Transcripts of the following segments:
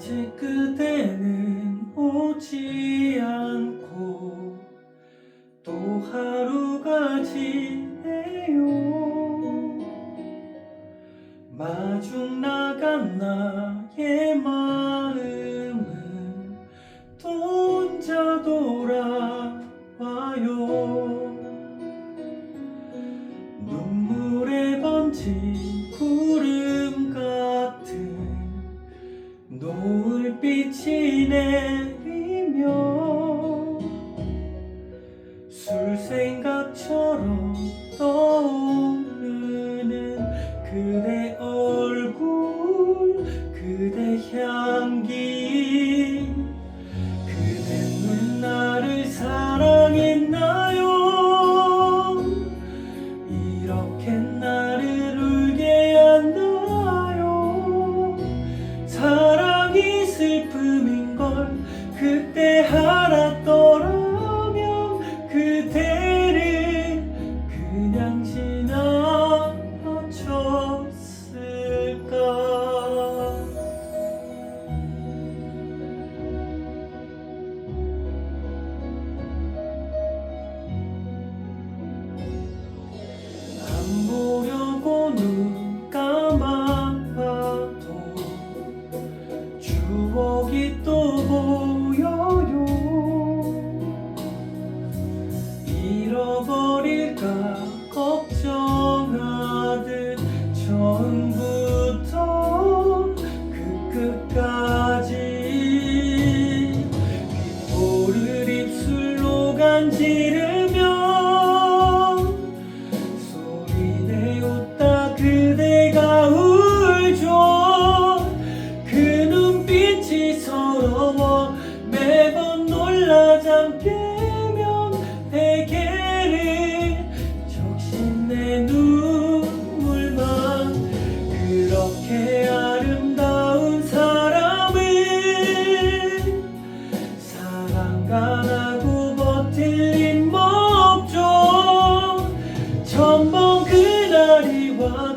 아직 그대는 오지 않고 또 하루가 지네요. 마중 나간 나의 마음은 혼자 돌아와요. 빛이 내리며 술 생각처럼 떠 그대 잃어버릴까 걱정하듯 처음부터 그 끝까지 귓볼을 입술로 간지르며 소리내 웃다 그대가 울죠. 그 눈빛이 서러워 매번 놀라 잠깨면 베개 그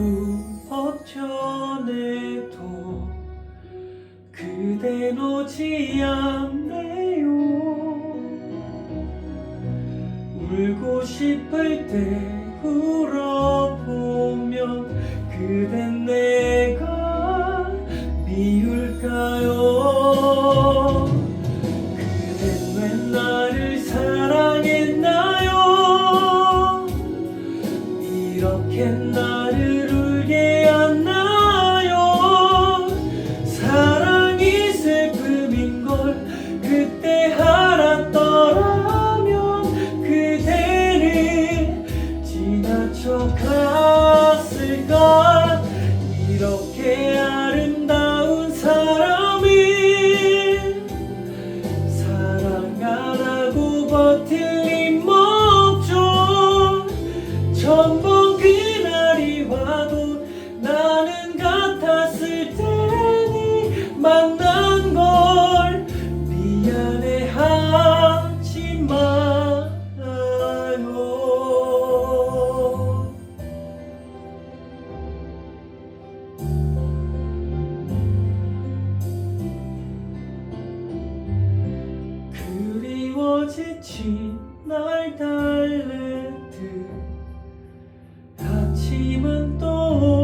하루 버텨내도 그댄 오지 않네요. 울고 싶을 때 울어보면 그댄 내가 미울까요? 그댄 왜나 지친 날 달래듯 아침은 또